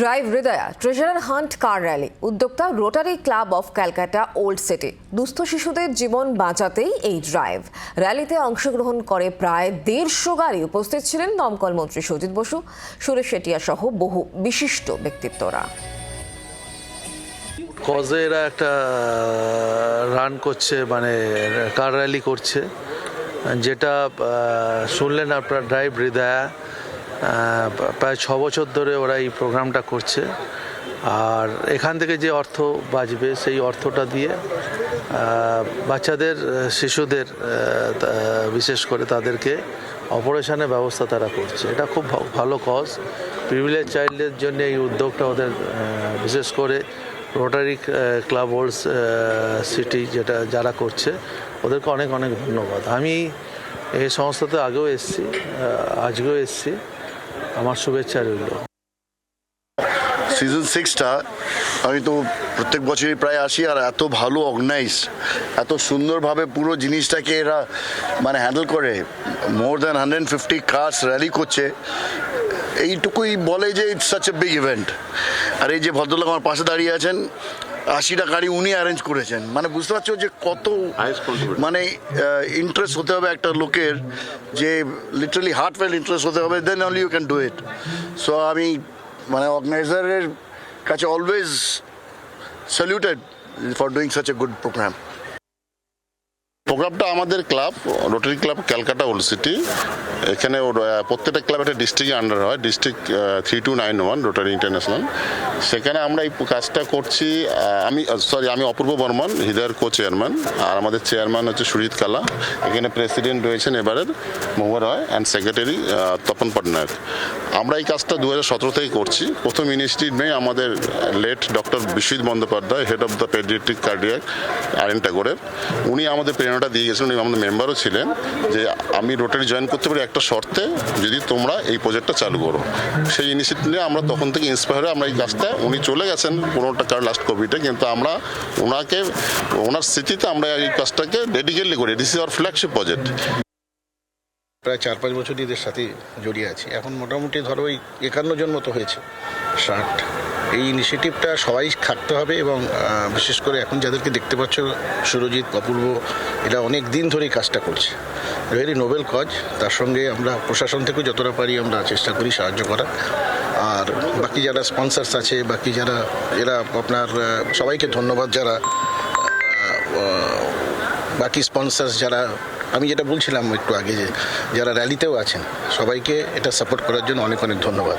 Drive হৃদয়া treasure hunt car rally উদ্যোক্তা Rotary club of Calcutta old city দুস্থ শিশুদের জীবন বাঁচাতেই এই ড্রাইভ র্যালিতে অংশগ্রহণ করে প্রায় দেড়শো গাড়ি উপস্থিত ছিলেন দমকল মন্ত্রী সজিত বসু, সুরেশ শেটিয়া সহ বহু বিশিষ্ট ব্যক্তিত্বরা। কজে এরা একটা রান করছে মানে কার র্যালি করছে। যেটা শুনলেন আপনার ড্রাইভ হৃদয়া? প্রায় ছ বছর ধরে ওরা এই প্রোগ্রামটা করছে। আর এখান থেকে যে অর্থ বাঁচবে সেই অর্থটা দিয়ে বাচ্চাদের, শিশুদের বিশেষ করে তাদেরকে অপারেশনের ব্যবস্থা তারা করছে। এটা খুব ভালো কজ। প্রিভিলেজ চাইল্ডের জন্য এই উদ্যোগটা ওদের বিশেষ করে রোটারি ক্লাব ওল্ডস সিটি যেটা যারা করছে, ওদেরকে অনেক অনেক ধন্যবাদ। আমি এই সংস্থাতে আগেও এসেছি আজকেও এসেছি। আমার শুভেচ্ছা রইল। সিজন সিক্সটা আমি তো প্রত্যেক বছরই প্রায় আসি, আর এত ভালো অর্গানাইজ এত সুন্দরভাবে পুরো জিনিসটাকে এরা মানে হ্যান্ডেল করে। More than hundred fifty cars rally করছে। এইটুকুই বলে যে it's such a big event আর এই যে ভদ্রলোক আমার পাশে দাঁড়িয়ে আছেন আশিটা গাড়ি উনি অ্যারেঞ্জ করেছেন। মানে বুঝতে পারছ যে কত মানে ইন্টারেস্ট হতে হবে একটা লোকের যে লিটারালি হার্ট ফেল ইন্টারেস্ট হতে হবে then only you can do it so আমি মানে অর্গানাইজারের কাছে always saluted for doing such a good program প্রোগ্রামটা আমাদের club Rotary club Calcutta old city এখানে প্রত্যেকটা ক্লাব একটা ডিস্ট্রিক্টের আন্ডার হয় district three two nine one Rotary international সেখানে আমরা এই কাজটা করছি আমি সরি আমি অপূর্ব বর্মন, হৃদয়ের কো চেয়ারম্যান আর আমাদের চেয়ারম্যান হচ্ছে সুজিত কালা। এখানে প্রেসিডেন্ট রয়েছেন এবারের, মহুয়া রয় অ্যান্ড সেক্রেটারি তপন পটনায়ক। আমরা এই কাজটা দু হাজার সতেরো থেকে করছি। প্রথম নেই আমাদের late doctor Biswajit Bandyopadhyay head of the paediatric cardiac আরেন টাগোরের উনি আমাদের প্রেরণাটা দিয়ে গেছেন উনি আমাদের মেম্বারও ছিলেন, যে আমি রোটারি জয়েন করতে পারি একটা শর্তে, যদি তোমরা এই প্রজেক্টটা চালু করো। সেই ইনিশিয়েটিভ নিয়ে আমরা তখন থেকে ইন্সপায়ার হয়ে আমরা এই কাজটা, উনি চলে গেছেন কোনোটা কার লাস্ট কোভিডে কিন্তু আমরা ওনাকে, ওনার স্মৃতিতে আমরা এই কাজটাকে ডেডিকেটলি করি। This is our flagship project প্রায় চার পাঁচ বছর এদের সাথে জড়িয়ে আছি। এখন মোটামুটি ধরো ওই একান্ন জন মতো হয়েছে। ষাট। এই ইনিশিয়েটিভটা সবাই থাকতে হবে এবং বিশেষ করে এখন যাদেরকে দেখতে পাচ্ছ সুরজিৎ, অপূর্ব, এরা অনেক দিন ধরেই কাজটা করছে। Very noble cause. তার সঙ্গে আমরা প্রশাসন থেকে যতটা পারি আমরা চেষ্টা করি সাহায্য করার। আর বাকি যারা স্পন্সার্স আছে, বাকি যারা, এরা আপনার সবাইকে ধন্যবাদ যারা বাকি স্পন্সার্স যারা, আমি যেটা বলছিলাম একটু আগে যে, যারা র্যালিতেও আছেন, সবাইকে এটা সাপোর্ট করার জন্য অনেক অনেক ধন্যবাদ।